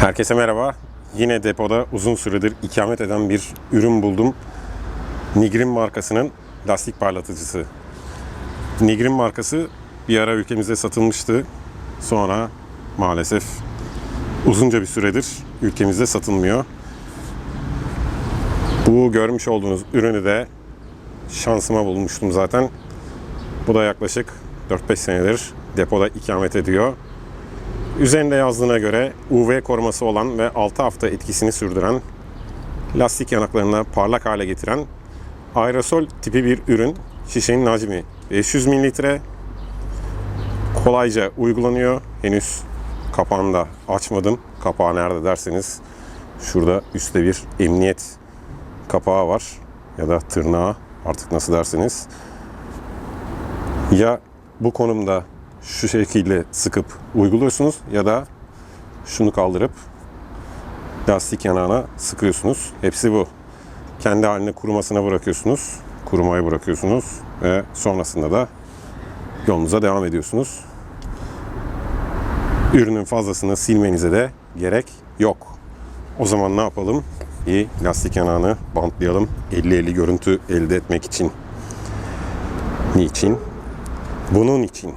Herkese merhaba. Yine depoda uzun süredir ikamet eden bir ürün buldum. Nigrin markasının lastik parlatıcısı. Nigrin markası bir ara ülkemizde satılmıştı. Sonra maalesef uzunca bir süredir ülkemizde satılmıyor. Bu görmüş olduğunuz ürünü de şansıma bulmuştum zaten. Bu da yaklaşık 4-5 senedir depoda ikamet ediyor. Üzerinde yazdığına göre UV koruması olan ve 6 hafta etkisini sürdüren, lastik yanaklarına parlak hale getiren aerosol tipi bir ürün. Şişenin hacmi 500 mililitre. Kolayca uygulanıyor. Henüz kapağını da açmadım. Kapağı nerede derseniz şurada üstte bir emniyet kapağı var ya da tırnağı artık nasıl derseniz. Ya bu konumda şu şekilde sıkıp uyguluyorsunuz ya da şunu kaldırıp lastik yanağına sıkıyorsunuz. Hepsi bu. Kendi haline kurumasına bırakıyorsunuz. Kurumaya bırakıyorsunuz ve sonrasında da yolunuza devam ediyorsunuz. Ürünün fazlasını silmenize de gerek yok. O zaman ne yapalım? Bir lastik yanağını bantlayalım. 50-50 görüntü elde etmek için. Niçin? Bunun için.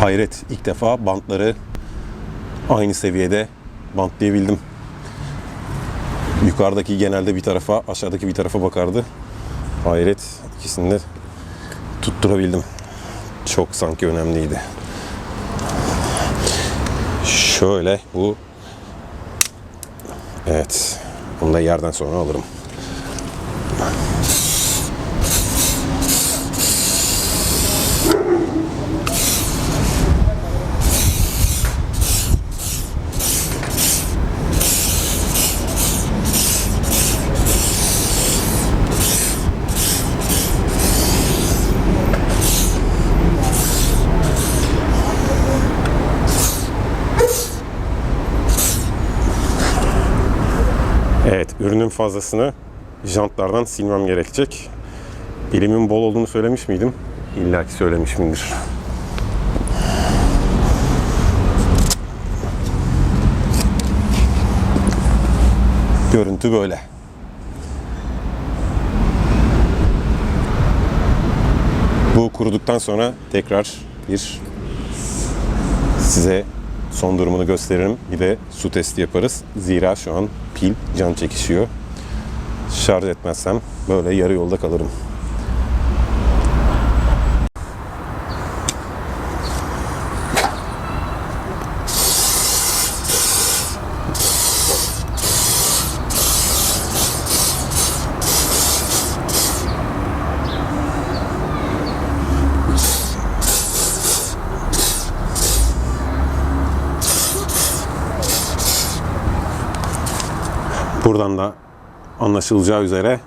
Hayret ilk defa bantları aynı seviyede bantlayabildim. Yukarıdaki genelde bir tarafa, aşağıdaki bir tarafa bakardı. Hayret ikisini de tutturabildim. Çok sanki önemliydi. Şöyle bu Evet. Bunu da yerden sonra alırım. Evet, ürünün fazlasını jantlardan silmem gerekecek. Elimin bol olduğunu söylemiş miydim? İlla ki söylemiş miyimdir. Görüntü böyle. Bu kuruduktan sonra tekrar bir size son durumunu gösteririm. Bir de su testi yaparız. Zira şu an pil can çekişiyor. Şarj etmezsem böyle yarı yolda kalırım. Buradan da anlaşılacağı üzere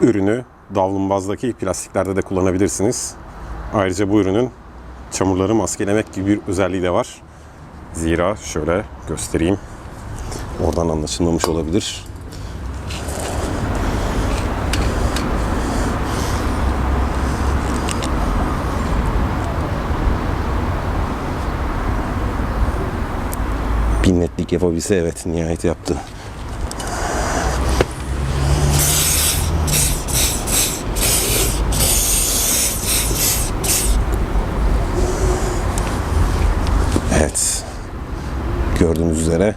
ürünü davlumbaz,daki plastiklerde de kullanabilirsiniz. Ayrıca bu ürünün çamurları maskelemek gibi bir özelliği de var. Zira şöyle göstereyim. Oradan anlaşılmamış olabilir. Bir netlik yapabilse evet nihayet yaptı. Evet. Gördüğünüz üzere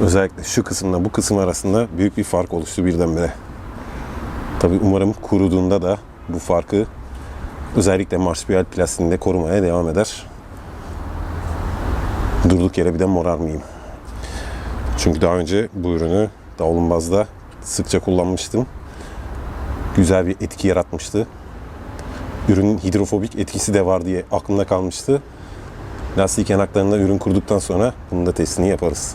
özellikle şu kısımla bu kısım arasında büyük bir fark oluştu birdenbire. Tabi umarım kuruduğunda da bu farkı özellikle marşpiyal plastiğinde korumaya devam eder. Durduk yere bir de morarmayayım. Çünkü daha önce bu ürünü davlumbazda sıkça kullanmıştım. Güzel bir etki yaratmıştı. Ürünün hidrofobik etkisi de var diye aklımda kalmıştı. Lastik yanaklarında ürün kurduktan sonra bunun da testini yaparız.